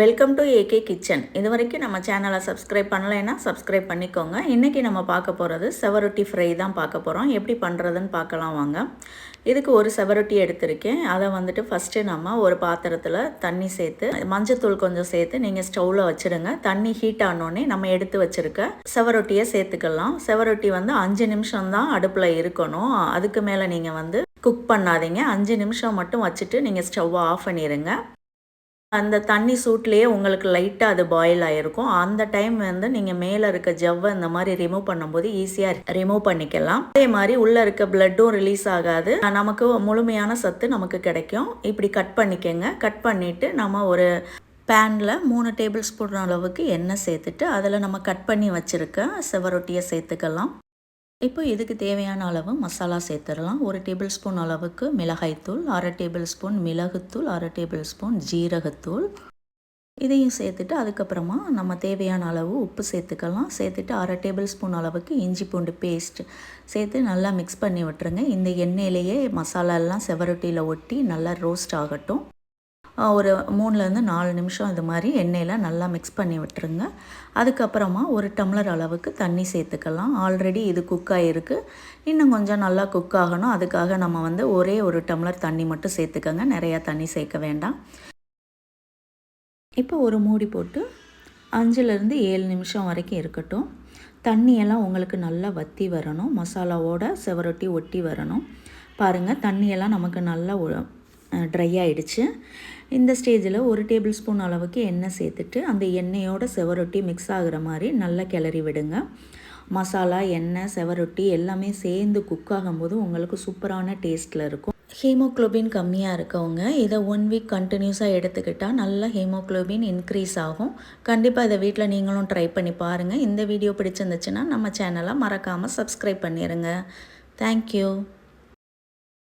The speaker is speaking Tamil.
வெல்கம் டு ஏகே கிச்சன் இது வரைக்கும் நம்ம சேனலை சப்ஸ்கிரைப் பண்ணலைன்னா சப்ஸ்கிரைப் பண்ணிக்கோங்க. இன்றைக்கி நம்ம பார்க்க போகிறது செவரொட்டி ஃப்ரை தான் பார்க்க போகிறோம் எப்படி பண்ணுறதுன்னு பார்க்கலாம் வாங்க. இதுக்கு ஒரு செவரொட்டி எடுத்திருக்கேன். அதை வந்துட்டு ஃபஸ்ட்டு நம்ம ஒரு பாத்திரத்தில் தண்ணி சேர்த்து மஞ்சத்தூள் கொஞ்சம் சேர்த்து நீங்கள் ஸ்டவ்வில் வச்சுடுங்க தண்ணி ஹீட் ஆனோடனே நம்ம எடுத்து வச்சுருக்க செவரொட்டியை சேர்த்துக்கலாம். செவரொட்டி வந்து அஞ்சு நிமிஷம் தான் அடுப்பில் இருக்கணும். அதுக்கு மேலே நீங்கள் வந்து குக் பண்ணாதீங்க. அஞ்சு நிமிஷம் மட்டும் வச்சுட்டு நீங்கள் ஸ்டவ்வை ஆஃப் பண்ணிடுங்க அந்த தண்ணி சூட்லேயே உங்களுக்கு லைட்டாக அது பாயில் ஆகிருக்கும் அந்த டைம் வந்து நீங்கள் மேலே இருக்க ஜவ்வை இந்த மாதிரி ரிமூவ் பண்ணும்போது ஈஸியாக ரிமூவ் பண்ணிக்கலாம். அதே மாதிரி உள்ளே இருக்க பிளட்டும் ரிலீஸ் ஆகாது. நமக்கு முழுமையான சத்து நமக்கு கிடைக்கும். இப்படி கட் பண்ணிக்கோங்க. கட் பண்ணிவிட்டு நம்ம ஒரு பேனில் மூணு டேபிள் ஸ்பூன் அளவுக்கு எண்ணெய் சேர்த்துட்டு அதில் நம்ம கட் பண்ணி வச்சுருக்க செவரொட்டியை சேர்த்துக்கலாம். இப்போ இதுக்கு தேவையான அளவு மசாலா சேர்த்துடலாம்? ஒரு டேபிள் ஸ்பூன் அளவுக்கு மிளகாய்த்தூள் அரை டேபிள் ஸ்பூன் மிளகுத்தூள் அரை டேபிள் ஸ்பூன் ஜீரகத்தூள். இதையும் சேர்த்துட்டு அதுக்கப்புறமா நம்ம தேவையான அளவு உப்பு சேர்த்துக்கலாம். சேர்த்துட்டு அரை டேபிள் ஸ்பூன் அளவுக்கு இஞ்சி பூண்டு பேஸ்ட் சேர்த்து நல்லா மிக்ஸ் பண்ணி விட்டுருங்க. இந்த எண்ணெயிலேயே மசாலாலாம் செவரொட்டியில் ஒட்டி நல்லா ரோஸ்ட் ஆகட்டும். ஒரு மூணுலேருந்து நாலு நிமிஷம் இது மாதிரி எண்ணெயில் நல்லா மிக்ஸ் பண்ணி விட்டுருங்க. அதுக்கப்புறமா ஒரு டம்ளர் அளவுக்கு தண்ணி சேர்த்துக்கலாம். ஆல்ரெடி இது குக் ஆகிருக்கு இன்னும் கொஞ்சம் நல்லா குக் ஆகணும். அதுக்காக நம்ம வந்து ஒரே ஒரு டம்ளர் தண்ணி மட்டும் சேர்த்துக்கோங்க. நிறையா தண்ணி சேர்க்க வேண்டாம். இப்போ ஒரு மூடி போட்டு அஞ்சுலேருந்து ஏழு நிமிஷம் வரைக்கும் இருக்கட்டும். தண்ணியெல்லாம் உங்களுக்கு நல்லா வற்றி வரணும். மசாலாவோட செவரொட்டி ஒட்டி வரணும். பாருங்கள் தண்ணியெல்லாம் நமக்கு நல்லா ட்ரை ஆகிடுச்சு இந்த ஸ்டேஜில் ஒரு டேபிள் ஸ்பூன் அளவுக்கு எண்ணெய் சேர்த்துட்டு அந்த எண்ணெயோட செவரொட்டி மிக்ஸ் ஆகுற மாதிரி நல்லா கிளறி விடுங்க. மசாலா எண்ணெய் செவரொட்டி எல்லாமே சேர்ந்து குக் ஆகும்போது உங்களுக்கு சூப்பரான டேஸ்ட்டில் இருக்கும். ஹீமோக்ளோபின் கம்மியாக இருக்கவங்க இதை ஒன் வீக் கண்டினியூஸாக எடுத்துக்கிட்டால் நல்லா ஹீமோக்ளோபின் இன்க்ரீஸ் ஆகும். கண்டிப்பாக இதை வீட்டில் நீங்களும் ட்ரை பண்ணி பாருங்கள் இந்த வீடியோ பிடிச்சிருந்துச்சுன்னா நம்ம சேனலை மறக்காமல் சப்ஸ்கிரைப் பண்ணிடுங்க தேங்க்யூ